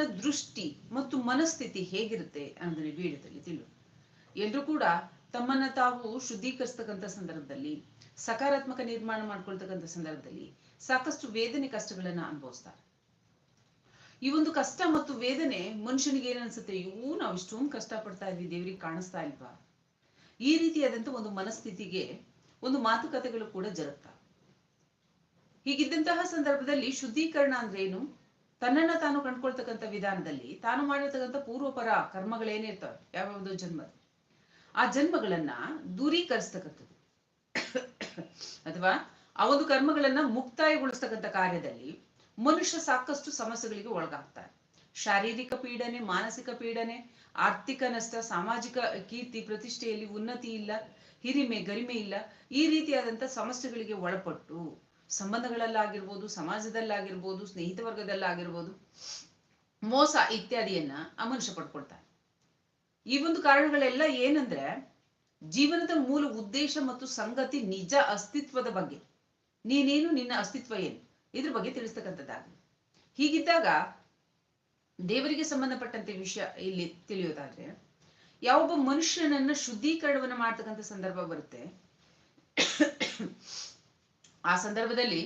ಭಗವಂತನ ದೃಷ್ಟಿ ಮತ್ತು ಮನಸ್ಥಿತಿ ಹೇಗಿರುತ್ತೆ ಅನ್ನೋದನ್ನ ವಿಡಿಯೋದಲ್ಲಿ ತಿಳು ಎಲ್ಲರೂ ಕೂಡ ತಮ್ಮನ್ನ ತಾವು ಶುದ್ಧೀಕರಿಸ್ತಕ್ಕಂಥ ಸಂದರ್ಭದಲ್ಲಿ, ಸಕಾರಾತ್ಮಕ ನಿರ್ಮಾಣ ಮಾಡ್ಕೊಳ್ತಕ್ಕಂಥ ಸಂದರ್ಭದಲ್ಲಿ ಸಾಕಷ್ಟು ವೇದನೆ ಕಷ್ಟಗಳನ್ನ ಅನುಭವಿಸ್ತಾರೆ. ಈ ಒಂದು ಕಷ್ಟ ಮತ್ತು ವೇದನೆ ಮನುಷ್ಯನಿಗೆ ಏನ್ ಅನ್ಸುತ್ತೆ? ಇವು ನಾವು ಇಷ್ಟೊಂದು ಕಷ್ಟ ಪಡ್ತಾ ಇದ್ವಿ, ದೇವ್ರಿಗೆ ಕಾಣಿಸ್ತಾ ಇಲ್ವಾ? ಈ ರೀತಿಯಾದಂತ ಒಂದು ಮನಸ್ಥಿತಿಗೆ ಒಂದು ಮಾತುಕತೆಗಳು ಕೂಡ ಜರುಗ್ತಾ ಹೀಗಿದ್ದಂತಹ ಸಂದರ್ಭದಲ್ಲಿ ಶುದ್ಧೀಕರಣ ಅಂದ್ರೆ ಏನು? ತನ್ನನ್ನ ತಾನು ಕಂಡ್ಕೊಳ್ತಕ್ಕಂಥ ವಿಧಾನದಲ್ಲಿ ತಾನು ಮಾಡಿರ್ತಕ್ಕಂಥ ಪೂರ್ವಪರ ಕರ್ಮಗಳೇನಿರ್ತವೆ ಯಾವ್ಯಾವುದೋ ಜನ್ಮದ. ಆ ಜನ್ಮಗಳನ್ನ ದೂರೀಕರಿಸ್ತಕ್ಕಂಥದ್ದು. ಅಥವಾ ಆ ಒಂದು ಕರ್ಮಗಳನ್ನ ಮುಕ್ತಾಯಗೊಳಿಸ್ತಕ್ಕಂಥ ಕಾರ್ಯದಲ್ಲಿ ಮನುಷ್ಯ ಸಾಕಷ್ಟು ಸಮಸ್ಯೆಗಳಿಗೆ ಒಳಗಾಗ್ತಾರೆ ಶಾರೀರಿಕ ಪೀಡನೆ, ಮಾನಸಿಕ ಪೀಡನೆ, ಆರ್ಥಿಕ ನಷ್ಟ, ಸಾಮಾಜಿಕ ಕೀರ್ತಿ, ಪ್ರತಿಷ್ಠೆಯಲ್ಲಿ ಉನ್ನತಿ ಇಲ್ಲ, ಹಿರಿಮೆ, ಗರಿಮೆ ಇಲ್ಲ, ಈ ರೀತಿಯಾದಂತ ಸಮಸ್ಯೆಗಳಿಗೆ ಒಳಪಟ್ಟು ಸಂಬಂಧಗಳಲ್ಲಾಗಿರ್ಬೋದು, ಸಮಾಜದಲ್ಲಾಗಿರ್ಬೋದು ಸ್ನೇಹಿತ ವರ್ಗದಲ್ಲಾಗಿರ್ಬೋದು ಮೋಸ ಇತ್ಯಾದಿಯನ್ನ ಆ ಮನುಷ್ಯ ಪಡ್ಕೊಳ್ತಾನೆ ಈ ಒಂದು ಕಾರಣಗಳೆಲ್ಲ ಏನಂದ್ರೆ, ಜೀವನದ ಮೂಲ ಉದ್ದೇಶ ಮತ್ತು ಸಂಗತಿ ನಿಜ ಅಸ್ತಿತ್ವದ ಬಗ್ಗೆ. ನೀನೇನು, ನಿನ್ನ ಅಸ್ತಿತ್ವ ಏನು? ಇದ್ರ ಬಗ್ಗೆ ತಿಳಿಸ್ತಕ್ಕಂಥದ್ದಾಗಲಿ ಹೀಗಿದ್ದಾಗ ದೇವರಿಗೆ ಸಂಬಂಧಪಟ್ಟಂತೆ ವಿಷಯ ಇಲ್ಲಿ ತಿಳಿಯೋದಾದ್ರೆ, ಯಾವೊಬ್ಬ ಮನುಷ್ಯನನ್ನ ಶುದ್ಧೀಕರಣವನ್ನ ಮಾಡ್ತಕ್ಕಂಥ ಸಂದರ್ಭ ಬರುತ್ತೆ. ಆ ಸಂದರ್ಭದಲ್ಲಿ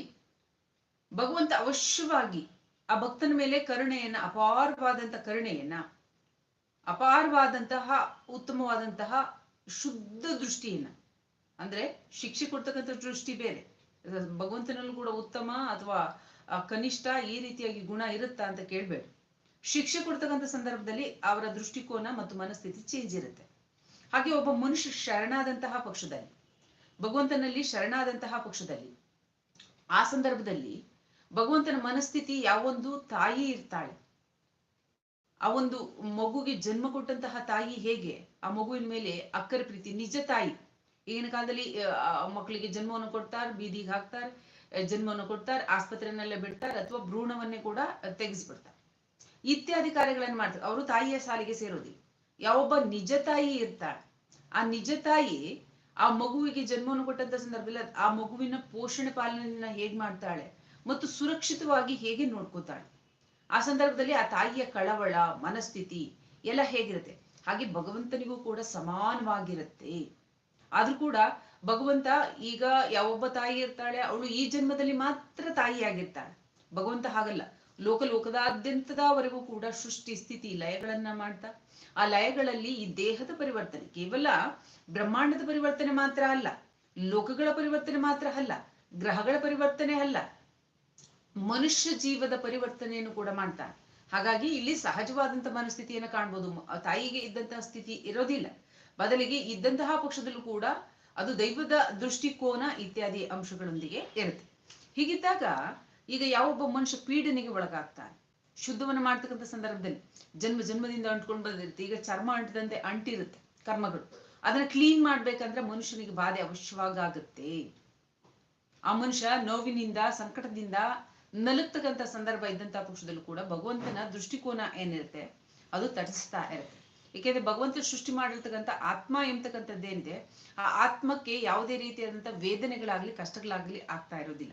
ಭಗವಂತ ಅವಶ್ಯವಾಗಿ ಆ ಭಕ್ತನ ಮೇಲೆ ಕರುಣೆಯನ್ನ, ಅಪಾರವಾದಂತ ಕರುಣೆಯನ್ನ, ಅಪಾರವಾದಂತಹ ಉತ್ತಮವಾದಂತಹ ಶುದ್ಧ ದೃಷ್ಟಿಯನ್ನ, ಅಂದ್ರೆ ಶಿಕ್ಷೆ ಕೊಡ್ತಕ್ಕಂಥ ದೃಷ್ಟಿ ಬೇರೆ. ಭಗವಂತನಲ್ಲೂ ಕೂಡ ಉತ್ತಮ ಅಥವಾ ಕನಿಷ್ಠ ಈ ರೀತಿಯಾಗಿ ಗುಣ ಇರುತ್ತಾ ಅಂತ ಕೇಳ್ಬೇಡಿ. ಶಿಕ್ಷೆ ಕೊಡ್ತಕ್ಕಂಥ ಸಂದರ್ಭದಲ್ಲಿ ಅವರ ದೃಷ್ಟಿಕೋನ ಮತ್ತು ಮನಸ್ಥಿತಿ ಚೇಂಜ್ ಇರುತ್ತೆ. ಹಾಗೆ ಒಬ್ಬ ಮನುಷ್ಯ ಶರಣಾದಂತಹ ಪಕ್ಷದಲ್ಲಿ, ಭಗವಂತನಲ್ಲಿ ಶರಣಾದಂತಹ ಪಕ್ಷದಲ್ಲಿ ಆ ಸಂದರ್ಭದಲ್ಲಿ ಭಗವಂತನ ಮನಸ್ಥಿತಿ ಯಾವೊಂದು ತಾಯಿ ಇರ್ತಾಳೆ. ಆ ಒಂದು ಮಗುಗೆ ಜನ್ಮ ಕೊಟ್ಟಂತಹ ತಾಯಿ ಹೇಗೆ? ಆ ಮಗುವಿನ ಮೇಲೆ ಅಕ್ಕರ ಪ್ರೀತಿ, ನಿಜ ತಾಯಿ. ಈಗಿನ ಕಾಲದಲ್ಲಿ ಮಕ್ಕಳಿಗೆ ಜನ್ಮವನ್ನು ಕೊಡ್ತಾರೆ, ಬೀದಿಗೆ ಹಾಕ್ತಾರೆ, ಜನ್ಮವನ್ನು ಕೊಡ್ತಾರೆ ಆಸ್ಪತ್ರೆನಲ್ಲೇ ಬಿಡ್ತಾರೆ ಅಥವಾ ಭ್ರೂಣವನ್ನೇ ಕೂಡ ತೆಗೆಸ್ಬಿಡ್ತಾರೆ. ಇತ್ಯಾದಿ ಕಾರ್ಯಗಳನ್ನು ಮಾಡ್ತಾರೆ. ಅವರು ತಾಯಿಯ ಸಾಲಿಗೆ ಸೇರೋದಿಲ್ಲ. ಯಾವೊಬ್ಬ ನಿಜ ತಾಯಿ ಇರ್ತಾಳೆ. ಆ ನಿಜ ತಾಯಿ ಆ ಮಗುವಿಗೆ ಜನ್ಮವನ್ನು ಕೊಟ್ಟಂತ ಸಂದರ್ಭದಲ್ಲಿ ಆ ಮಗುವಿನ ಪೋಷಣೆ ಪಾಲನೆಯನ್ನ ಹೇಗ್ ಮಾಡ್ತಾಳೆ ಮತ್ತು ಸುರಕ್ಷಿತವಾಗಿ ಹೇಗೆ ನೋಡ್ಕೋತಾಳೆ? ಆ ಸಂದರ್ಭದಲ್ಲಿ ಆ ತಾಯಿಯ ಕಳವಳ, ಮನಸ್ಥಿತಿ ಎಲ್ಲ ಹೇಗಿರುತ್ತೆ? ಹಾಗೆ ಭಗವಂತನಿಗೂ ಕೂಡ ಸಮಾನವಾಗಿರುತ್ತೆ. ಆದ್ರೂ ಕೂಡ ಭಗವಂತ ಈಗ ಯಾವೊಬ್ಬ ತಾಯಿ ಇರ್ತಾಳೆ, ಅವಳು ಈ ಜನ್ಮದಲ್ಲಿ ಮಾತ್ರ ತಾಯಿಯಾಗಿರ್ತಾಳೆ. ಭಗವಂತ ಹಾಗಲ್ಲ. ಲೋಕ ಲೋಕದಾದ್ಯಂತದವರೆಗೂ ಕೂಡ ಸೃಷ್ಟಿ ಸ್ಥಿತಿ ಲಯಗಳನ್ನ ಮಾಡ್ತಾ, ಆ ಲಯಗಳಲ್ಲಿ ಈ ದೇಹದ ಪರಿವರ್ತನೆ, ಕೇವಲ ಬ್ರಹ್ಮಾಂಡದ ಪರಿವರ್ತನೆ ಮಾತ್ರ ಅಲ್ಲ, ಲೋಕಗಳ ಪರಿವರ್ತನೆ ಮಾತ್ರ ಅಲ್ಲ, ಗ್ರಹಗಳ ಪರಿವರ್ತನೆ ಅಲ್ಲ, ಮನುಷ್ಯ ಜೀವದ ಪರಿವರ್ತನೆಯನ್ನು ಕೂಡ ಮಾಡ್ತಾನೆ ಹಾಗಾಗಿ ಇಲ್ಲಿ ಸಹಜವಾದಂತಹ ಮನಸ್ಥಿತಿಯನ್ನು ಕಾಣ್ಬೋದು. ತಾಯಿಗೆ ಇದ್ದಂತಹ ಸ್ಥಿತಿ ಇರೋದಿಲ್ಲ. ಬದಲಿಗೆ ಇದ್ದಂತಹ ಪಕ್ಷದಲ್ಲೂ ಕೂಡ ಅದು ದೈವದ ದೃಷ್ಟಿಕೋನ ಇತ್ಯಾದಿ ಅಂಶಗಳೊಂದಿಗೆ ಇರುತ್ತೆ. ಹೀಗಿದ್ದಾಗ ಈಗ ಯಾವೊಬ್ಬ ಮನುಷ್ಯ ಪೀಡನೆಗೆ ಒಳಗಾಗ್ತಾನೆ? ಶುದ್ಧವನ್ನು ಮಾಡ್ತಕ್ಕಂಥ ಸಂದರ್ಭದಲ್ಲಿ ಜನ್ಮ ಜನ್ಮದಿಂದ ಅಂಟ್ಕೊಂಡು ಬಂದಿರುತ್ತೆ. ಈಗ ಚರ್ಮ ಅಂಟದಂತೆ ಅಂಟಿರುತ್ತೆ ಕರ್ಮಗಳು. ಅದನ್ನ ಕ್ಲೀನ್ ಮಾಡ್ಬೇಕಂದ್ರೆ ಮನುಷ್ಯನಿಗೆ ಬಾಧೆ ಅವಶ್ಯವಾಗುತ್ತೆ ಆ ಮನುಷ್ಯ ನೋವಿನಿಂದ, ಸಂಕಟದಿಂದ ನಲುಗ್ತಕ್ಕಂಥ ಸಂದರ್ಭ ಇದ್ದಂತಹ ಪಕ್ಷದಲ್ಲೂ ಕೂಡ ಭಗವಂತನ ದೃಷ್ಟಿಕೋನ ಏನಿರುತ್ತೆ? ಅದು ತಟಿಸ್ತಾ ಇರುತ್ತೆ. ಏಕೆಂದ್ರೆ ಭಗವಂತ ಸೃಷ್ಟಿ ಮಾಡಿರ್ತಕ್ಕಂಥ ಆತ್ಮ ಎಂಬತಕ್ಕಂಥದ್ದೇನಿದೆ, ಆ ಆತ್ಮಕ್ಕೆ ಯಾವುದೇ ರೀತಿಯಾದಂಥ ವೇದನೆಗಳಾಗ್ಲಿ, ಕಷ್ಟಗಳಾಗ್ಲಿ ಆಗ್ತಾ ಇರೋದಿಲ್ಲ.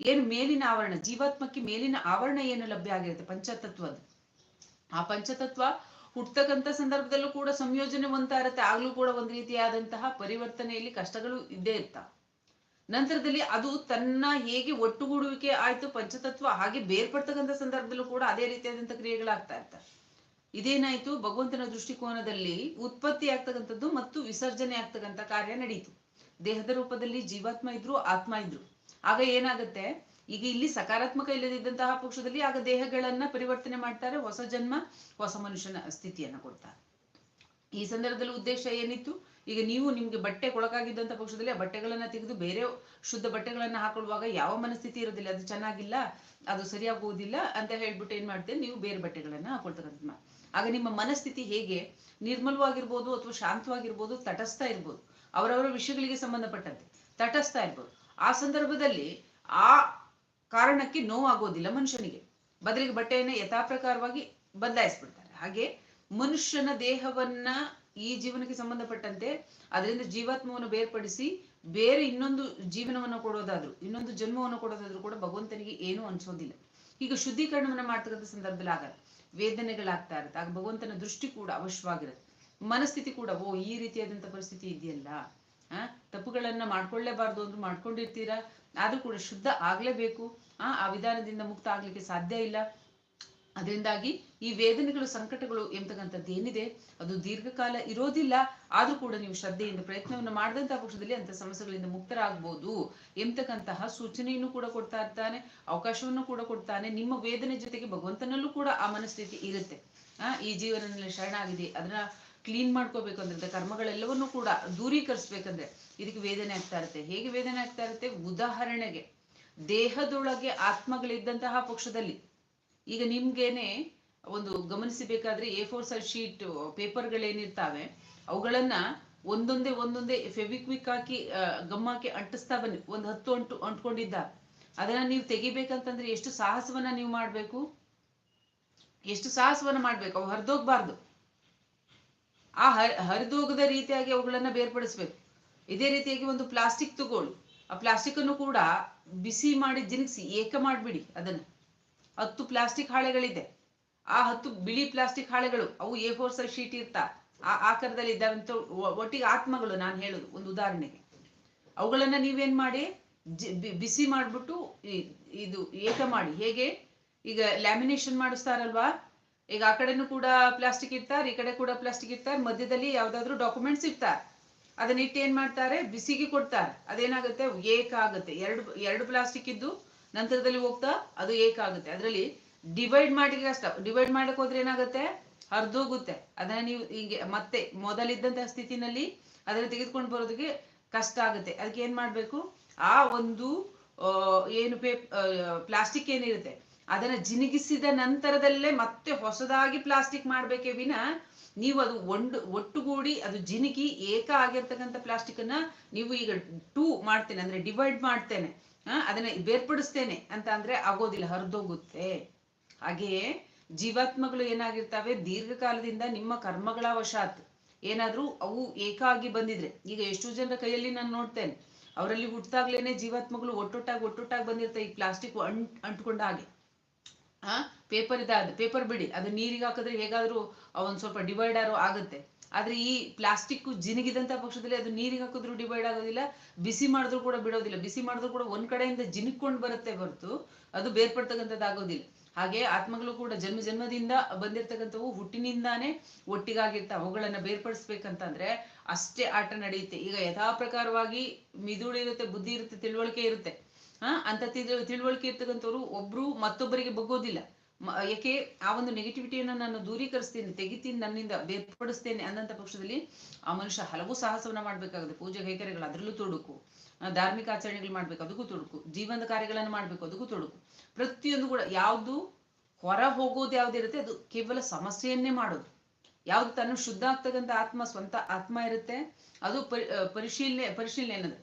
ಏನು ಮೇಲಿನ ಆವರಣ, ಜೀವಾತ್ಮಕ್ಕೆ ಮೇಲಿನ ಆವರಣ ಏನು ಲಭ್ಯ ಆಗಿರುತ್ತೆ? ಪಂಚತತ್ವದ ಆ ಪಂಚತತ್ವ ಹುಟ್ಟತಕ್ಕಂಥ ಸಂದರ್ಭದಲ್ಲೂ ಕೂಡ ಸಂಯೋಜನೆ ಹೊಂತಾ ಇರುತ್ತೆ. ಆಗ್ಲೂ ಕೂಡ ಒಂದ್ ರೀತಿಯಾದಂತಹ ಪರಿವರ್ತನೆಯಲ್ಲಿ ಕಷ್ಟಗಳು ಇದ್ದೇ ಇರ್ತಾವ ನಂತರದಲ್ಲಿ ಅದು ತನ್ನ ಹೇಗೆ ಒಟ್ಟುಗೂಡುವಿಕೆ ಆಯ್ತು, ಪಂಚತತ್ವ ಹಾಗೆ ಬೇರ್ಪಡ್ತಕ್ಕಂಥ ಸಂದರ್ಭದಲ್ಲೂ ಕೂಡ ಅದೇ ರೀತಿಯಾದಂಥ ಕ್ರಿಯೆಗಳಾಗ್ತಾ ಇರ್ತವೆ ಇದೇನಾಯ್ತು? ಭಗವಂತನ ದೃಷ್ಟಿಕೋನದಲ್ಲಿ ಉತ್ಪತ್ತಿ ಆಗ್ತಕ್ಕಂಥದ್ದು ಮತ್ತು ವಿಸರ್ಜನೆ ಆಗ್ತಕ್ಕಂಥ ಕಾರ್ಯ ನಡೀತು. ದೇಹದ ರೂಪದಲ್ಲಿ ಜೀವಾತ್ಮ ಇದ್ರು, ಆತ್ಮ ಇದ್ರು. ಆಗ ಏನಾಗುತ್ತೆ? ಈಗ ಇಲ್ಲಿ ಸಕಾರಾತ್ಮಕ ಇಲ್ಲದಿದ್ದಂತಹ ಪಕ್ಷದಲ್ಲಿ ಆಗ ದೇಹಗಳನ್ನ ಪರಿವರ್ತನೆ ಮಾಡ್ತಾರೆ, ಹೊಸ ಜನ್ಮ, ಹೊಸ ಮನುಷ್ಯನ ಸ್ಥಿತಿಯನ್ನು ಕೊಡ್ತಾರೆ. ಈ ಸಂದರ್ಭದಲ್ಲಿ ಉದ್ದೇಶ ಏನಿತ್ತು? ಈಗ ನೀವು ನಿಮ್ಗೆ ಬಟ್ಟೆ ಕೊಳಕಾಗಿದ್ದಂತ ಪಕ್ಷದಲ್ಲಿ ಆ ಬಟ್ಟೆಗಳನ್ನ ತೆಗೆದು ಬೇರೆ ಶುದ್ಧ ಬಟ್ಟೆಗಳನ್ನ ಹಾಕೊಳ್ಳುವಾಗ ಯಾವ ಮನಸ್ಥಿತಿ ಇರೋದಿಲ್ಲ, ಅದು ಚೆನ್ನಾಗಿಲ್ಲ, ಅದು ಸರಿಯಾಗುವುದಿಲ್ಲ ಅಂತ ಹೇಳ್ಬಿಟ್ಟು ಏನ್ ಮಾಡ್ತೀರಿ? ನೀವು ಬೇರೆ ಬಟ್ಟೆಗಳನ್ನ ಹಾಕೊಳ್ತಕ್ಕಂಥ ಆಗ ನಿಮ್ಮ ಮನಸ್ಥಿತಿ ಹೇಗೆ? ನಿರ್ಮಲವಾಗಿರ್ಬೋದು ಅಥವಾ ಶಾಂತವಾಗಿರ್ಬೋದು, ತಟಸ್ಥ ಇರ್ಬೋದು, ಅವರವರ ವಿಷಯಗಳಿಗೆ ಸಂಬಂಧಪಟ್ಟಂತೆ ತಟಸ್ಥ ಇರ್ಬೋದು. ಆ ಸಂದರ್ಭದಲ್ಲಿ ಆ ಕಾರಣಕ್ಕೆ ನೋವಾಗೋದಿಲ್ಲ ಮನುಷ್ಯನಿಗೆ. ಬದಲಿಗೆ ಬಟ್ಟೆಯನ್ನ ಯಥಾಪ್ರಕಾರವಾಗಿ ಬದಲಾಯಿಸ್ಬಿಡ್ತಾರೆ ಹಾಗೆ ಮನುಷ್ಯನ ದೇಹವನ್ನ ಈ ಜೀವನಕ್ಕೆ ಸಂಬಂಧಪಟ್ಟಂತೆ ಅದರಿಂದ ಜೀವಾತ್ಮವನ್ನು ಬೇರ್ಪಡಿಸಿ ಬೇರೆ ಇನ್ನೊಂದು ಜೀವನವನ್ನು ಕೊಡೋದಾದ್ರು, ಇನ್ನೊಂದು ಜನ್ಮವನ್ನು ಕೊಡೋದಾದ್ರೂ ಕೂಡ ಭಗವಂತನಿಗೆ ಏನೂ ಅನ್ಸೋದಿಲ್ಲ. ಈಗ ಶುದ್ಧೀಕರಣವನ್ನ ಮಾಡ್ತಕ್ಕಂಥ ಸಂದರ್ಭದಲ್ಲಿ ಆಗಲ್ಲ. ವೇದನೆಗಳಾಗ್ತಾ ಇರುತ್ತೆ. ಆಗ ಭಗವಂತನ ದೃಷ್ಟಿ ಕೂಡ ಅವಶ್ಯವಾಗಿರುತ್ತೆ. ಮನಸ್ಥಿತಿ ಕೂಡ, ಓ, ಈ ರೀತಿಯಾದಂಥ ಪರಿಸ್ಥಿತಿ ಇದೆಯಲ್ಲ. ಆ, ತಪ್ಪುಗಳನ್ನ ಮಾಡ್ಕೊಳ್ಳೇಬಾರ್ದು ಅಂದ್ರೂ ಮಾಡ್ಕೊಂಡಿರ್ತೀರಾ. ಆದ್ರೂ ಕೂಡ ಶುದ್ಧ ಆಗ್ಲೇಬೇಕು. ಆ ಆ ವಿಧಾನದಿಂದ ಮುಕ್ತ ಆಗ್ಲಿಕ್ಕೆ ಸಾಧ್ಯ ಇಲ್ಲ. ಅದರಿಂದಾಗಿ ಈ ವೇದನೆಗಳು, ಸಂಕಟಗಳು ಎಂಬತಕ್ಕಂಥದ್ದು ಏನಿದೆ, ಅದು ದೀರ್ಘಕಾಲ ಇರೋದಿಲ್ಲ. ಆದ್ರೂ ಕೂಡ ನೀವು ಶ್ರದ್ಧೆಯಿಂದ ಪ್ರಯತ್ನವನ್ನು ಮಾಡಿದಂತಹ ಪಕ್ಷದಲ್ಲಿ ಅಂತ ಸಮಸ್ಯೆಗಳಿಂದ ಮುಕ್ತರಾಗಬಹುದು ಎಂತಕ್ಕಂತಹ ಸೂಚನೆಯನ್ನು ಕೂಡ ಕೊಡ್ತಾ ಇರ್ತಾನೆ, ಅವಕಾಶವನ್ನು ಕೂಡ ಕೊಡ್ತಾನೆ. ನಿಮ್ಮ ವೇದನೆ ಜೊತೆಗೆ ಭಗವಂತನಲ್ಲೂ ಕೂಡ ಆ ಮನಸ್ಥಿತಿ ಇರುತ್ತೆ. ಆ, ಈ ಜೀವನದಲ್ಲಿ ಶರಣಾಗಿದೆ. ಅದನ್ನ ಕ್ಲೀನ್ ಮಾಡ್ಕೋಬೇಕು ಅಂದ್ರೆ ಕರ್ಮಗಳೆಲ್ಲವನ್ನೂ ಕೂಡ ದೂರೀಕರಿಸ್ಬೇಕಂದ್ರೆ ಇದಕ್ಕೆ ವೇದನೆ ಆಗ್ತಾ ಇರುತ್ತೆ. ಹೇಗೆ ವೇದನೆ ಆಗ್ತಾ ಇರುತ್ತೆ? ಉದಾಹರಣೆಗೆ, ದೇಹದೊಳಗೆ ಆತ್ಮಗಳಿದ್ದಂತಹ ಪಕ್ಷದಲ್ಲಿ, ಈಗ ನಿಮ್ಗೇನೆ ಒಂದು ಗಮನಿಸಬೇಕಾದ್ರೆ ಎ ಫೋರ್ ಸೈಡ್ ಶೀಟ್ ಪೇಪರ್ಗಳೇನಿರ್ತಾವೆ ಅವುಗಳನ್ನ ಒಂದೊಂದೇ ಒಂದೊಂದೇ ಫೆವಿಕ್ವಿಕ್ ಹಾಕಿ ಗಮ್ಮಾಕಿ ಗಮ್ ಅಂಟಿಸ್ತಾ ಬನ್ನಿ. ಒಂದು ಹತ್ತು ಅಂಟು ಅಂಟ್ಕೊಂಡಿದ್ದ ಅದನ್ನ ನೀವು ತೆಗಿಬೇಕಂತಂದ್ರೆ ಎಷ್ಟು ಸಾಹಸವನ್ನ ನೀವು ಮಾಡ್ಬೇಕು? ಎಷ್ಟು ಸಾಹಸವನ್ನ ಮಾಡ್ಬೇಕು? ಅವು ಹರಿದೋಗ್ಬಾರ್ದು. ಆ ಹರ್, ಹರಿದೋಗದ ರೀತಿಯಾಗಿ ಅವುಗಳನ್ನ ಬೇರ್ಪಡಿಸ್ಬೇಕು. ಇದೇ ರೀತಿಯಾಗಿ ಒಂದು ಪ್ಲಾಸ್ಟಿಕ್ ತಗೊಳ್ಳಿ. ಆ ಪ್ಲಾಸ್ಟಿಕ್ ಅನ್ನು ಕೂಡ ಬಿಸಿ ಮಾಡಿ ಜಿನಿಸಿ ಏಕ ಮಾಡ್ಬಿಡಿ ಅದನ್ನ. ಹತ್ತು ಪ್ಲಾಸ್ಟಿಕ್ ಹಾಳೆಗಳಿದೆ. ಆ ಹತ್ತು ಬಿಳಿ ಪ್ಲಾಸ್ಟಿಕ್ ಹಾಳೆಗಳು, ಅವು ಎ ಫೋರ್ ಸೈಜ್ ಶೀಟ್ ಇರ್ತಾ, ಆ ಆಕಾರದಲ್ಲಿ ಇದ್ದಾವಂತ ಒಟ್ಟಿಗೆ ಆತ್ಮಗಳು ನಾನು ಹೇಳುದು, ಒಂದು ಉದಾಹರಣೆಗೆ. ಅವುಗಳನ್ನ ನೀವೇನ್ ಮಾಡಿ? ಬಿಸಿ ಮಾಡ್ಬಿಟ್ಟು ಇದು ಏಕ ಮಾಡಿ. ಹೇಗೆ? ಈಗ ಲ್ಯಾಮಿನೇಷನ್ ಮಾಡಿಸ್ತಾರಲ್ವಾ? ಈಗ ಆ ಕಡೆನೂ ಕೂಡ ಪ್ಲಾಸ್ಟಿಕ್ ಇರ್ತಾರೆ ಈ ಕಡೆ ಕೂಡ ಪ್ಲಾಸ್ಟಿಕ್ ಇರ್ತಾರೆ ಮಧ್ಯದಲ್ಲಿ ಯಾವ್ದಾದ್ರು ಡಾಕ್ಯುಮೆಂಟ್ಸ್ ಇರ್ತಾರೆ ಅದನ್ನ ಇಟ್ಟು ಏನ್ ಮಾಡ್ತಾರೆ? ಬಿಸಿಗೆ ಕೊಡ್ತಾರೆ. ಅದೇನಾಗುತ್ತೆ? ಏಕ ಆಗುತ್ತೆ ಎರಡು ಎರಡು ಪ್ಲಾಸ್ಟಿಕ್ ಇದ್ದು ನಂತರದಲ್ಲಿ ಹೋಗ್ತಾ ಅದು ಏಕ ಆಗುತ್ತೆ ಅದರಲ್ಲಿ ಡಿವೈಡ್ ಮಾಡಿ ಕಷ್ಟ ಡಿವೈಡ್ ಮಾಡಕ್ ಹೋದ್ರೆ ಏನಾಗುತ್ತೆ? ಹರಿದೋಗುತ್ತೆ. ಅದನ್ನ ನೀವು ಹಿಂಗೆ ಮತ್ತೆ ಮೊದಲಿದ್ದಂತಹ ಸ್ಥಿತಿನಲ್ಲಿ ಅದನ್ನ ತೆಗೆದುಕೊಂಡು ಬರೋದಕ್ಕೆ ಕಷ್ಟ ಆಗುತ್ತೆ. ಅದಕ್ಕೆ ಏನ್ ಮಾಡ್ಬೇಕು? ಆ ಒಂದು ಏನು ಪೇಪ್ ಪ್ಲಾಸ್ಟಿಕ್ ಏನಿರುತ್ತೆ? ಅದನ್ನ ಜಿನಗಿಸಿದ ನಂತರದಲ್ಲೇ ಮತ್ತೆ ಹೊಸದಾಗಿ ಪ್ಲಾಸ್ಟಿಕ್ ಮಾಡ್ಬೇಕೇ ವಿನ ನೀವು ಅದು ಒಂದು ಒಟ್ಟುಗೂಡಿ ಅದು ಜಿನಗಿ ಏಕ ಆಗಿರ್ತಕ್ಕಂಥ ಪ್ಲಾಸ್ಟಿಕ್ ನೀವು ಈಗ ಟೂ ಮಾಡ್ತೇನೆ, ಅಂದ್ರೆ ಡಿವೈಡ್ ಮಾಡ್ತೇನೆ ಅದನ್ನ ಬೇರ್ಪಡಿಸ್ತೇನೆ ಅಂತ ಅಂದ್ರೆ ಆಗೋದಿಲ್ಲ, ಹರಿದೋಗುತ್ತೆ. ಹಾಗೆಯೇ ಜೀವಾತ್ಮಗಳು ಏನಾಗಿರ್ತವೆ? ದೀರ್ಘಕಾಲದಿಂದ ನಿಮ್ಮ ಕರ್ಮಗಳ ವಶಾತ್. ಏನಾದ್ರೂ ಅವು ಏಕಾಗಿ ಬಂದಿದ್ರೆ, ಈಗ ಎಷ್ಟೋ ಜನರ ಕೈಯಲ್ಲಿ ನಾನು ನೋಡ್ತೇನೆ, ಅವರಲ್ಲಿ ಹುಟ್ಟಾಗ್ಲೇನೆ ಜೀವಾತ್ಮಗಳು ಒಟ್ಟೊಟ್ಟಾಗಿ ಒಟ್ಟೊಟ್ಟಾಗಿ ಬಂದಿರ್ತವೆ ಈ ಪ್ಲಾಸ್ಟಿಕ್ ಅಂಟ್, ಅಂಟ್ಕೊಂಡ ಹಾಗೆ. ಆ? ಪೇಪರ್ ಇದಾದ ಪೇಪರ್ ಬಿಡಿ. ಅದು ನೀರಿಗೆ ಹಾಕಿದ್ರೆ ಹೇಗಾದ್ರೂ ಒಂದ್ ಸ್ವಲ್ಪ ಡಿವೈಡ್ ಆರೋ ಆಗುತ್ತೆ. ಆದ್ರೆ ಈ ಪ್ಲಾಸ್ಟಿಕ್ ಜಿನಿಗಿದಂತ ಪಕ್ಷದಲ್ಲಿ ಅದು ನೀರಿಗೆ ಹಾಕಿದ್ರು ಡಿವೈಡ್ ಆಗೋದಿಲ್ಲ, ಬಿಸಿ ಮಾಡಿದ್ರು ಕೂಡ ಬಿಡೋದಿಲ್ಲ. ಬಿಸಿ ಮಾಡಿದ್ರು ಕೂಡ ಒಂದ್ ಕಡೆಯಿಂದ ಜಿನಿಕೊಂಡು ಬರುತ್ತೆ ಹೊರತು, ಅದು ಬೇರ್ಪಡ್ತಕ್ಕಂಥದ್ದು ಆಗೋದಿಲ್ಲ. ಹಾಗೆ ಆತ್ಮಗಳು ಕೂಡ ಜನ್ಮ ಜನ್ಮದಿಂದ ಬಂದಿರ್ತಕ್ಕಂಥವು ಹುಟ್ಟಿನಿಂದಾನೇ ಒಟ್ಟಿಗಾಗಿರ್ತಾವ. ಅವುಗಳನ್ನ ಬೇರ್ಪಡಿಸ್ಬೇಕಂತಂದ್ರೆ ಅಷ್ಟೇ ಆಟ ನಡೆಯುತ್ತೆ. ಈಗ ಯಥಾ ಪ್ರಕಾರವಾಗಿ ಮಿದುಳಿರುತ್ತೆ, ಬುದ್ಧಿ ಇರುತ್ತೆ, ತಿಳುವಳಿಕೆ ಇರುತ್ತೆ. ಆ ಅಂತ ತಿಳ್ ತಿಳುವಳಿಕೆ ಇರ್ತಕ್ಕಂಥವ್ರು ಒಬ್ರು ಮತ್ತೊಬ್ಬರಿಗೆ ಬಗ್ಗೋದಿಲ್ಲ. ಯಾಕೆ ಆ ಒಂದು ನೆಗೆಟಿವಿಟಿಯನ್ನು ನಾನು ದೂರೀಕರಿಸ್ತೇನೆ, ತೆಗಿತೀನಿ, ನನ್ನಿಂದ ಬೇರ್ಪಡಿಸ್ತೇನೆ ಅನ್ನಂತ ಪಕ್ಷದಲ್ಲಿ ಆ ಮನುಷ್ಯ ಹಲವು ಸಾಹಸವನ್ನ ಮಾಡ್ಬೇಕಾಗುತ್ತೆ. ಪೂಜೆ ಕೈಕರ್ಯಗಳು ಅದರಲ್ಲೂ ತೊಡಕು. ಧಾರ್ಮಿಕ ಆಚರಣೆಗಳು ಮಾಡ್ಬೇಕು, ಅದಕ್ಕೂ ತೊಡಕು. ಜೀವನದ ಕಾರ್ಯಗಳನ್ನು ಮಾಡ್ಬೇಕು, ಅದಕ್ಕೂ ತೊಡಕು. ಪ್ರತಿಯೊಂದು ಕೂಡ ಯಾವುದು ಹೊರ ಹೋಗೋದು ಯಾವ್ದಿರುತ್ತೆ ಅದು ಕೇವಲ ಸಮಸ್ಯೆಯನ್ನೇ ಮಾಡೋದು. ಯಾವ್ದು ತನ್ನ ಶುದ್ಧ ಆಗ್ತಕ್ಕಂಥ ಆತ್ಮ, ಸ್ವಂತ ಆತ್ಮ ಇರುತ್ತೆ, ಅದು ಪರಿ, ಪರಿಶೀಲನೆ ಪರಿಶೀಲನೆ ಅನ್ನೋದು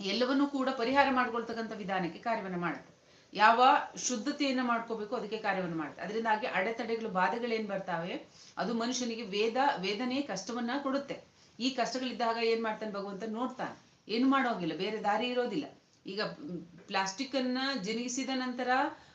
ಎಲ್ಲವನ್ನೂ ಕೂಡ ಪರಿಹಾರ ಮಾಡ್ಕೊಳ್ತಕ್ಕಂಥ ವಿಧಾನಕ್ಕೆ ಕಾರ್ಯವನ್ನು ಮಾಡುತ್ತೆ. ಯಾವ ಶುದ್ಧತೆಯನ್ನು ಮಾಡ್ಕೋಬೇಕು ಅದಕ್ಕೆ ಕಾರ್ಯವನ್ನು ಮಾಡುತ್ತೆ. ಅದರಿಂದಾಗಿ ಅಡೆತಡೆಗಳು, ಬಾಧೆಗಳೇನ್ ಬರ್ತಾವೆ, ಅದು ಮನುಷ್ಯನಿಗೆ ವೇದ, ವೇದನೆ ಕಷ್ಟವನ್ನ ಕೊಡುತ್ತೆ. ಈ ಕಷ್ಟಗಳಿದ್ದಾಗ ಏನ್ ಮಾಡ್ತಾನೆ ಭಗವಂತ? ನೋಡ್ತಾನೆ. ಏನು ಮಾಡೋಗಿಲ್ಲ, ಬೇರೆ ದಾರಿ ಇರೋದಿಲ್ಲ. ಈಗ ಪ್ಲಾಸ್ಟಿಕ್ ಅನ್ನ ಜನಿಸಿದ ನಂತರ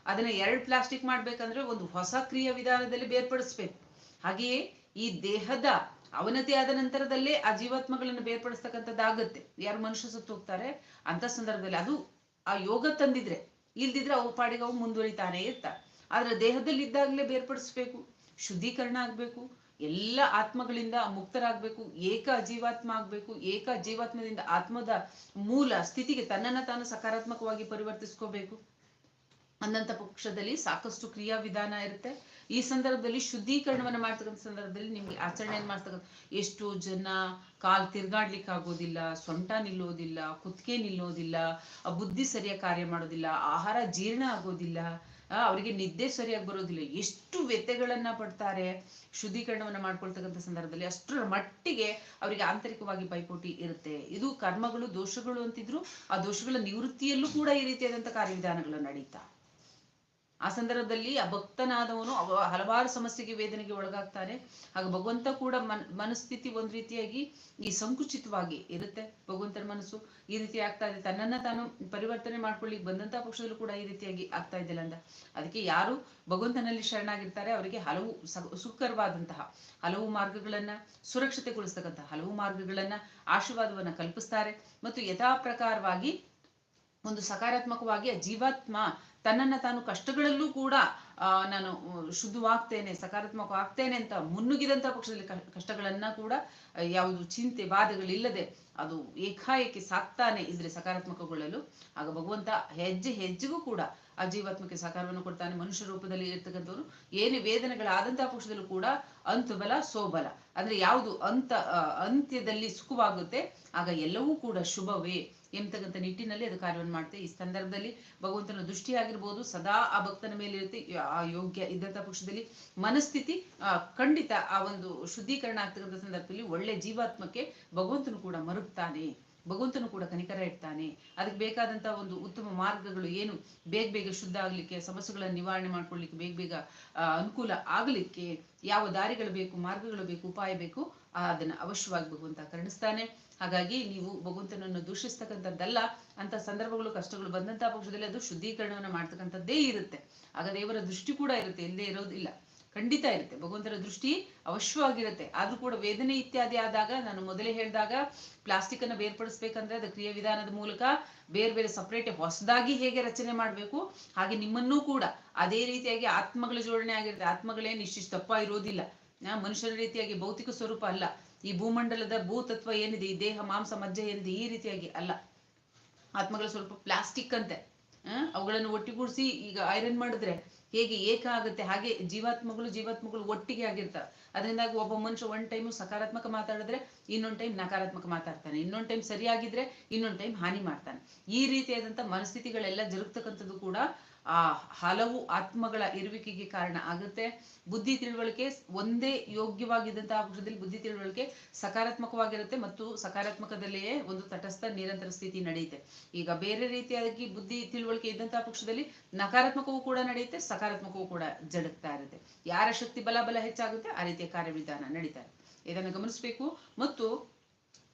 ಅದನ್ನ ಎರಡು ಪ್ಲಾಸ್ಟಿಕ್ ಮಾಡ್ಬೇಕಂದ್ರೆ ಒಂದು ಹೊಸ ಕ್ರಿಯಾ ವಿಧಾನದಲ್ಲಿ ಬೇರ್ಪಡಿಸ್ಬೇಕು. ಹಾಗೆಯೇ ಈ ದೇಹದ ಅವನತಿ ಆದ ನಂತರದಲ್ಲೇ ಆ ಜೀವಾತ್ಮಗಳನ್ನು ಬೇರ್ಪಡಿಸ್ತಕ್ಕಂಥದ್ದಾಗತ್ತೆ. ಯಾರು ಮನುಷ್ಯ ಸುತ್ತ ಹೋಗ್ತಾರೆ? ಅಂತ ಸಂದರ್ಭದಲ್ಲಿ ಅದು ಆ ಯೋಗ ತಂದಿದ್ರೆ. ಇಲ್ದಿದ್ರೆ ಅವು ಪಾಡಿಗೆ ಅವು ಮುಂದುವರಿತಾನೆ ಇರ್ತ. ಆದ್ರೆ ದೇಹದಲ್ಲಿ ಇದ್ದಾಗಲೇ ಬೇರ್ಪಡಿಸ್ಬೇಕು, ಶುದ್ಧೀಕರಣ ಆಗ್ಬೇಕು, ಎಲ್ಲ ಆತ್ಮಗಳಿಂದ ಮುಕ್ತರಾಗ್ಬೇಕು, ಏಕ ಜೀವಾತ್ಮ ಆಗ್ಬೇಕು, ಏಕ ಜೀವಾತ್ಮದಿಂದ ಆತ್ಮದ ಮೂಲ ಸ್ಥಿತಿಗೆ ತನ್ನನ್ನ ತಾನು ಸಕಾರಾತ್ಮಕವಾಗಿ ಪರಿವರ್ತಿಸ್ಕೋಬೇಕು. ಅನ್ನಂತ ಪಕ್ಷದಲ್ಲಿ ಸಾಕಷ್ಟು ಕ್ರಿಯಾ ವಿಧಾನ ಇರುತ್ತೆ. ಈ ಸಂದರ್ಭದಲ್ಲಿ ಶುದ್ಧೀಕರಣವನ್ನು ಮಾಡ್ತಕ್ಕಂಥ ಸಂದರ್ಭದಲ್ಲಿ ನಿಮ್ಗೆ ಆಚರಣೆಯನ್ನು ಮಾಡ್ತಕ್ಕಂಥ ಎಷ್ಟೋ ಜನ ಕಾಲ್ ತಿರ್ಗಾಡ್ಲಿಕ್ಕೆ ಆಗೋದಿಲ್ಲ ಸೊಂಟ ನಿಲ್ಲೋದಿಲ್ಲ, ಕುತ್ತಿಗೆ ನಿಲ್ಲೋದಿಲ್ಲ ಬುದ್ಧಿ ಸರಿಯಾಗಿ ಕಾರ್ಯ ಮಾಡೋದಿಲ್ಲ, ಆಹಾರ ಜೀರ್ಣ ಆಗೋದಿಲ್ಲ ಅವರಿಗೆ ನಿದ್ದೆ ಸರಿಯಾಗಿ ಬರೋದಿಲ್ಲ. ಎಷ್ಟು ವ್ಯತ್ಯಗಳನ್ನ ಪಡ್ತಾರೆ ಶುದ್ಧೀಕರಣವನ್ನು ಮಾಡ್ಕೊಳ್ತಕ್ಕಂಥ ಸಂದರ್ಭದಲ್ಲಿ ಅಷ್ಟರ ಮಟ್ಟಿಗೆ ಅವರಿಗೆ ಆಂತರಿಕವಾಗಿ ಪೈಪೋಟಿ ಇರುತ್ತೆ. ಇದು ಕರ್ಮಗಳು, ದೋಷಗಳು ಅಂತಿದ್ರು, ಆ ದೋಷಗಳ ನಿವೃತ್ತಿಯಲ್ಲೂ ಕೂಡ ಈ ರೀತಿಯಾದಂಥ ಕಾರ್ಯವಿಧಾನಗಳು ನಡೀತಾ ಆ ಸಂದರ್ಭದಲ್ಲಿ ಆ ಭಕ್ತನಾದವನು ಹಲವಾರು ಸಮಸ್ಯೆಗೆ ವೇದನೆಗೆ ಒಳಗಾಗ್ತಾನೆ. ಹಾಗ ಭಗವಂತ ಕೂಡ ಮನ್ ಮನಸ್ಥಿತಿ ಒಂದ್ ರೀತಿಯಾಗಿ ಈ ಸಂಕುಚಿತವಾಗಿ ಇರುತ್ತೆ ಭಗವಂತನ ಮನಸ್ಸು. ಈ ರೀತಿ ಆಗ್ತಾ ಇದೆ. ತನ್ನನ್ನ ತಾನು ಪರಿವರ್ತನೆ ಮಾಡ್ಕೊಳ್ಳಿಕ್ ಬಂದಂತ ಪಕ್ಷದಲ್ಲೂ ಕೂಡ ಈ ರೀತಿಯಾಗಿ ಆಗ್ತಾ ಇದ್ದಿಲ್ಲ ಅಂತ ಅದಕ್ಕೆ ಯಾರು ಭಗವಂತನಲ್ಲಿ ಶರಣಾಗಿರ್ತಾರೆ ಅವರಿಗೆ ಹಲವು ಸುಖಕರವಾದಂತಹ ಹಲವು ಮಾರ್ಗಗಳನ್ನ ಸುರಕ್ಷತೆಗೊಳಿಸ್ತಕ್ಕಂತಹ ಹಲವು ಮಾರ್ಗಗಳನ್ನ ಆಶೀರ್ವಾದವನ್ನ ಕಲ್ಪಿಸ್ತಾರೆ. ಮತ್ತು ಯಥಾ ಪ್ರಕಾರವಾಗಿ ಒಂದು ಸಕಾರಾತ್ಮಕವಾಗಿ ಜೀವಾತ್ಮ ತನ್ನನ್ನ ತಾನು ಕಷ್ಟಗಳಲ್ಲೂ ಕೂಡ ನಾನು ಶುದ್ಧವಾಗ್ತೇನೆ, ಸಕಾರಾತ್ಮಕವಾಗ್ತೇನೆ ಅಂತ ಮುನ್ನುಗಿದಂಥ ಪಕ್ಷದಲ್ಲಿ ಕಷ್ಟಗಳನ್ನ ಕೂಡ ಯಾವುದು ಚಿಂತೆ, ಬಾಧೆಗಳಿಲ್ಲದೆ ಅದು ಏಕಾಏಕಿ ಸಾಕ್ತಾನೆ ಇದ್ರೆ ಸಕಾರಾತ್ಮಕಗೊಳ್ಳಲು. ಆಗ ಭಗವಂತ ಹೆಜ್ಜೆ ಹೆಜ್ಜೆಗೂ ಕೂಡ ಆ ಜೀವಾತ್ಮಕ್ಕೆ ಸಕಾರವನ್ನು ಕೊಡ್ತಾನೆ. ಮನುಷ್ಯ ರೂಪದಲ್ಲಿ ಇರ್ತಕ್ಕಂಥವ್ರು ಏನು ವೇದನೆಗಳಾದಂತಹ ಪಕ್ಷದಲ್ಲೂ ಕೂಡ ಅಂತುಬಲ, ಸೋಬಲ. ಅಂದ್ರೆ ಯಾವುದು ಅಂತ ಅಂತ್ಯದಲ್ಲಿ ಸುಖವಾಗುತ್ತೆ, ಆಗ ಎಲ್ಲವೂ ಕೂಡ ಶುಭವೇ. ಎಂಬತಕ್ಕಂಥ ನಿಟ್ಟಿನಲ್ಲಿ ಅದು ಕಾರ್ಯವನ್ನು ಮಾಡುತ್ತೆ ಈ ಸಂದರ್ಭದಲ್ಲಿ ಭಗವಂತನ ದೃಷ್ಟಿ ಆಗಿರ್ಬೋದು ಸದಾ ಆ ಭಕ್ತನ ಮೇಲೆ ಇರುತ್ತೆ. ಆ ಯೋಗ್ಯ ಇದ್ದಂಥ ಪಕ್ಷದಲ್ಲಿ ಮನಸ್ಥಿತಿ ಖಂಡಿತ ಆ ಒಂದು ಶುದ್ಧೀಕರಣ ಆಗ್ತಕ್ಕಂಥ ಸಂದರ್ಭದಲ್ಲಿ ಒಳ್ಳೆ ಜೀವಾತ್ಮಕ್ಕೆ ಭಗವಂತನು ಕೂಡ ಮರುಗ್ತಾನೆ. ಭಗವಂತನು ಕೂಡ ಕನಿಕರ ಇಡ್ತಾನೆ ಅದಕ್ಕೆ ಬೇಕಾದಂತ ಒಂದು ಉತ್ತಮ ಮಾರ್ಗಗಳು ಏನು? ಬೇಗ ಬೇಗ ಶುದ್ಧ ಆಗ್ಲಿಕ್ಕೆ, ಸಮಸ್ಯೆಗಳನ್ನು ನಿವಾರಣೆ ಮಾಡ್ಕೊಳ್ಳಿಕ್ಕೆ, ಬೇಗ ಬೇಗ ಅನುಕೂಲ ಆಗಲಿಕ್ಕೆ ಯಾವ ದಾರಿಗಳು ಬೇಕು, ಮಾರ್ಗಗಳು ಬೇಕು, ಉಪಾಯ ಬೇಕು ಅದನ್ನ ಅವಶ್ಯವಾಗಿ ಭಗವಂತ ಕರುಣಿಸ್ತಾನೆ. ಹಾಗಾಗಿ ನೀವು ಭಗವಂತನನ್ನು ದೂಷಿಸ್ತಕ್ಕಂಥದ್ದಲ್ಲ ಅಂತ ಸಂದರ್ಭಗಳು, ಕಷ್ಟಗಳು ಬಂದಂತಹ ಪಕ್ಷದಲ್ಲಿ ಅದು ಶುದ್ಧೀಕರಣವನ್ನು ಮಾಡ್ತಕ್ಕಂಥದ್ದೇ ಇರುತ್ತೆ. ಆಗ ದೇವರ ದೃಷ್ಟಿ ಕೂಡ ಇರುತ್ತೆ ಎಲ್ಲೇ ಇರೋದಿಲ್ಲ. ಖಂಡಿತ ಇರುತ್ತೆ. ಭಗವಂತನ ದೃಷ್ಟಿ ಅವಶ್ಯವಾಗಿರುತ್ತೆ. ಆದ್ರೂ ಕೂಡ ವೇದನೆ ಇತ್ಯಾದಿ ಆದಾಗ, ನಾನು ಮೊದಲೇ ಹೇಳಿದಾಗ ಪ್ಲಾಸ್ಟಿಕ್ ಅನ್ನ ಬೇರ್ಪಡಿಸ್ಬೇಕಂದ್ರೆ ಅದು ಕ್ರಿಯೆ ವಿಧಾನದ ಮೂಲಕ ಬೇರೆ ಬೇರೆ ಸಪರೇಟ್ ಹೊಸದಾಗಿ ಹೇಗೆ ರಚನೆ ಮಾಡಬೇಕು, ಹಾಗೆ ನಿಮ್ಮನ್ನೂ ಕೂಡ ಅದೇ ರೀತಿಯಾಗಿ ಆತ್ಮಗಳ ಜೋಡಣೆ ಆಗಿರುತ್ತೆ. ಆತ್ಮಗಳೇನು ಇಷ್ಟಿಷ್ಟು ತಪ್ಪ ಇರೋದಿಲ್ಲ ಮನುಷ್ಯನ ರೀತಿಯಾಗಿ ಭೌತಿಕ ಸ್ವರೂಪ ಅಲ್ಲ. ಈ ಭೂಮಂಡಲದ ಭೂತತ್ವ ಏನಿದೆ, ಈ ದೇಹ, ಮಾಂಸ, ಮಜ್ಜೆ ಏನಿದೆ, ಈ ರೀತಿಯಾಗಿ ಅಲ್ಲ. ಆತ್ಮಗಳು ಸ್ವಲ್ಪ ಪ್ಲಾಸ್ಟಿಕ್ ಅಂತೆ. ಅವುಗಳನ್ನು ಒಟ್ಟಿಗೂಡಿಸಿ ಈಗ ಐರನ್ ಮಾಡಿದ್ರೆ ಹೇಗೆ ಏಕ ಆಗುತ್ತೆ? ಹಾಗೆ ಜೀವಾತ್ಮಗಳು ಜೀವಾತ್ಮಗಳು ಒಟ್ಟಿಗೆ ಆಗಿರ್ತಾರೆ ಅದರಿಂದಾಗಿ ಒಬ್ಬ ಮನುಷ್ಯ ಒನ್ ಟೈಮು ಸಕಾರಾತ್ಮಕ ಮಾತಾಡಿದ್ರೆ ಇನ್ನೊಂದ್ ಟೈಮ್ ನಕಾರಾತ್ಮಕ ಮಾತಾಡ್ತಾನೆ. ಇನ್ನೊಂದ್ ಟೈಮ್ ಸರಿಯಾಗಿದ್ರೆ ಇನ್ನೊಂದ್ ಟೈಮ್ ಹಾನಿ ಮಾಡ್ತಾನೆ. ಈ ರೀತಿಯಾದಂತ ಮನಸ್ಥಿತಿಗಳೆಲ್ಲ ಜರುಗ್ತಕ್ಕಂಥದ್ದು ಕೂಡ ಆ ಹಲವು ಆತ್ಮಗಳ ಇರುವಿಕೆಗೆ ಕಾರಣ ಆಗುತ್ತೆ. ಬುದ್ಧಿ ತಿಳುವಳಿಕೆ ಒಂದೇ ಯೋಗ್ಯವಾಗಿದ್ದಂತಹ ಪಕ್ಷದಲ್ಲಿ ಬುದ್ಧಿ ತಿಳುವಳಿಕೆ ಸಕಾರಾತ್ಮಕವಾಗಿರುತ್ತೆ ಮತ್ತು ಸಕಾರಾತ್ಮಕದಲ್ಲಿಯೇ ಒಂದು ತಟಸ್ಥ ನಿರಂತರ ಸ್ಥಿತಿ ನಡೆಯುತ್ತೆ. ಈಗ ಬೇರೆ ರೀತಿಯಾಗಿ ಬುದ್ಧಿ ತಿಳುವಳಿಕೆ ಇದ್ದಂತಹ ಪಕ್ಷದಲ್ಲಿ ನಕಾರಾತ್ಮಕವೂ ಕೂಡ ನಡೆಯುತ್ತೆ, ಸಕಾರಾತ್ಮಕವೂ ಕೂಡ ಜಡಗ್ತಾ ಇರುತ್ತೆ. ಯಾರ ಶಕ್ತಿ ಬಲ ಬಲ ಹೆಚ್ಚಾಗುತ್ತೆ ಆ ರೀತಿಯ ಕಾರ್ಯವಿಧಾನ ನಡೀತಾರೆ ಇದನ್ನು ಗಮನಿಸಬೇಕು. ಮತ್ತು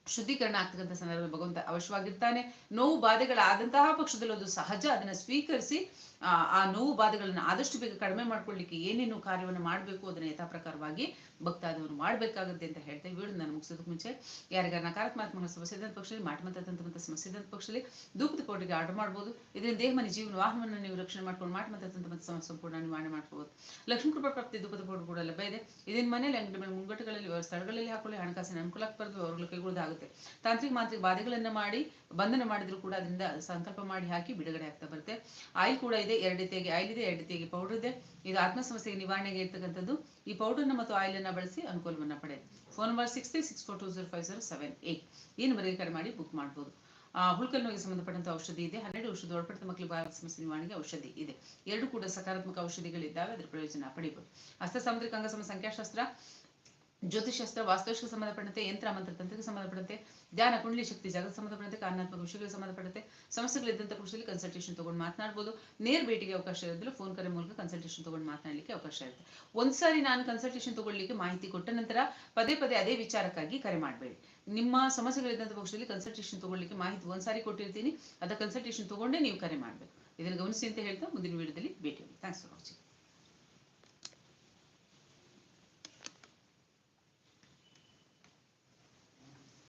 ಶುದ್ಧೀಕರಣ ಆಗ್ತಕ್ಕಂಥ ಸಂದರ್ಭದಲ್ಲಿ ಭಗವಂತ ಅವಶ್ಯವಾಗಿರ್ತಾನೆ. ನೋವು ಬಾಧೆಗಳಾದಂತಹ ಪಕ್ಷದಲ್ಲಿ ಒಂದು ಸಹಜ ಅದನ್ನ ಸ್ವೀಕರಿಸಿ ಆ ನೋವು ಬಾಧೆಗಳನ್ನ ಆದಷ್ಟು ಬೇಗ ಕಡಿಮೆ ಮಾಡ್ಕೊಳ್ಳಿಕ್ಕೆ ಏನೇನು ಕಾರ್ಯವನ್ನು ಮಾಡಬೇಕು ಅದನ್ನ ಯಥಾ ಪ್ರಕಾರವಾಗಿ ಭಕ್ತಾದವರು ಮಾಡಬೇಕಾಗುತ್ತೆ ಅಂತ ಹೇಳ್ತಾ ವಿಡಿಯೋ ನಾನು ಮುಗಿಸೋದಕ್ಕೆ ಮುಂಚೆ, ಯಾರಿಗಾರ ನಕಾರಾತ್ಮಕ ಸಮಸ್ಯೆ ಇದ್ದಂಥ ಪಕ್ಷದಲ್ಲಿ ಮಾಟಮಂತ ತಂತ್ರಮಂತ ಸಮಸ್ಯೆ ಇದ್ದಂಥ ಪಕ್ಷದಲ್ಲಿ ಧೂಪದ ಪೌಡರ್ಗೆ ಆರ್ಡರ್ ಮಾಡ್ಬೋದು. ಇದರಿಂದ ದೇಹ, ಮನೆ, ಜೀವನ, ವಾಹನವನ್ನು ನೀವು ರಕ್ಷಣೆ ಮಾಡ್ಕೊಂಡು ಮಾಟಮಂತ ತಂತ್ರಮಂತ ಸಮಸ್ಯೆ ಸಂಪೂರ್ಣ ನಿವಾರಣೆ ಮಾಡ್ಕೋಬಹುದು ಲಕ್ಷ್ಮೀ ಕೃಪಾ ಪ್ರಾಪ್ತಿ ಧೂಪದ ಪೌಡರ್ ಕೂಡ ಲಭ್ಯ ಇದೆ. ಇದನ್ನ ಮನೆಯಲ್ಲಿ, ಅಂಗಡಿ ಮೇಲೆ ಮುಂಗಟ್ಟುಗಳಲ್ಲಿ, ಸ್ಥಳಗಳಲ್ಲಿ ಹಾಕೊಳ್ಳಿ, ಹಣಕಾಸಿನ ಅನುಕೂಲ ಆಗ್ಬಾರ್ದು ಅವ್ರ ಕೈಗೊಳ್ಳೋದಾಗುತ್ತೆ. ತಾಂತ್ರಿಕ ಮಾಂತ್ರಿಕ ಬಾಧೆಗಳನ್ನ ಮಾಡಿ ಬಂಧನ ಮಾಡಿದ್ರು ಕೂಡ ಅದರಿಂದ ಸಂಕಲ್ಪ ಮಾಡಿ ಹಾಕಿ ಬಿಡುಗಡೆ ಆಗ್ತಾ ಬರುತ್ತೆ. ಆಯಿಲ್ ಕೂಡ ಇದೆ ಎರಡು ರೀತಿಯಾಗಿ ಆಯಿಲ್ ಇದೆ ಎರಡು ರೀತಿಯಾಗಿ ಪೌಡರ್ ಇದೆ. ಇದು ಆತ್ಮ ಸಮಸ್ಯೆಗೆ ನಿವಾರಣೆಗೆ ಇರ್ತಕ್ಕಂಥದ್ದು. ಈ ಪೌಡರ್ನ ಮತ್ತು ಆಯಿಲ್ ಅನ್ನ ಬಳಸಿ ಅನುಕೂಲವನ್ನ ಪಡೆಯಿರಿ phone number six three six four two zero five zero seven eight ಈ ನಂಬರ್ಗೆ ಕರೆ ಮಾಡಿ ಬುಕ್ ಮಾಡ್ಬೋದು. ಆ, ಹುಲ್ಕಲ್ ಸಂಬಂಧಪಟ್ಟಂತ ಔಷಧಿ ಇದೆ. ಹನ್ನೆರಡು ಔಷಧ ಒಳಪಟ್ಟ ಮಕ್ಕಳಿಗೆ ಬಾಲ ಸಮಸ್ಯೆ ನಿವಾರಣೆಗೆ ಔಷಧಿ ಇದೆ. ಎರಡು ಕೂಡ ಸಕಾರಾತ್ಮಕ ಔಷಧಿಗಳಿದ್ದಾವೆ ಅದರ ಪ್ರಯೋಜನ ಪಡಿಬಹುದು ಹಸ್ತ ಸಾಮುದ್ರಿಕ ಅಂಗಸಮ ಸಂಖ್ಯಾಶಾಸ್ತ್ರ. ಜ್ಯೋತಿಷಾಸ್ತ್ರ ವಾಸ್ತವಿಕ ಸಂಬಂಧಪಟ್ಟಂತೆ, ಯಂತ್ರ ಮಂತ್ರ ತಂತ್ರಕ್ಕೆ ಸಂಬಂಧಪಟ್ಟಂತೆ, ಧ್ಯಾನ, ಕುಂಡಲಿ ಶಕ್ತಿ ಜಗತ್ ಸಂಬಂಧಪಟ್ಟಂತೆ ಕಾರಣಾತ್ಮಕ ವಿಷಯಗಳಿಗೆ ಸಂಬಂಧಪಟ್ಟಂತೆ, ಸಮಸ್ಯೆಗಳಿದ್ದಂಥ ಪುರುಷರಲ್ಲಿ ಕನ್ಸಲ್ಟೇಷನ್ ತಗೊಂಡು ಮಾತನಾಡ್ಬೋದು. ನೇರ ಭೇಟಿಗೆ ಅವಕಾಶ ಇರೋದಿಲ್ಲ ಫೋನ್ ಕರೆ ಮೂಲಕ ಕನ್ಸಲ್ಟೇಷನ್ ತಗೊಂಡು ಮಾತನಾಡಲಿಕ್ಕೆ ಅವಕಾಶ ಇರುತ್ತೆ. ಒಂದ್ಸಾರಿ ನಾನು ಕನ್ಸಲ್ಟೇಷನ್ ತಗೊಳ್ಳಿಕ್ಕೆ ಮಾಹಿತಿ ಕೊಟ್ಟ ನಂತರ ಪದೇ ಪದೇ ಅದೇ ವಿಚಾರಕ್ಕಾಗಿ ಕರೆ ಮಾಡಬೇಡಿ. ನಿಮ್ಮ ಸಮಸ್ಯೆಗಳಿದ್ದಂಥ ಪಕ್ಷದಲ್ಲಿ ಕನ್ಸಲ್ಟೇಷನ್ ತಗೊಳ್ಳಿಕ್ಕೆ ಮಾಹಿತಿ ಒಂದ್ಸಾರಿ ಕೊಟ್ಟಿರ್ತೀನಿ. ಅದ ಕನ್ಸಲ್ಟೇಷನ್ ತಗೊಂಡೇ ನೀವು ಕರೆ ಮಾಡಬೇಕು. ಇದನ್ನು ಗಮನಿಸಿ ಅಂತ ಹೇಳ್ತಾ ಮುಂದಿನ ವಿಡಿಯೋದಲ್ಲಿ ಭೇಟಿ ಥ್ಯಾಂಕ್ಸ್ ಫಾರ್ ವಾಚಿಂಗ್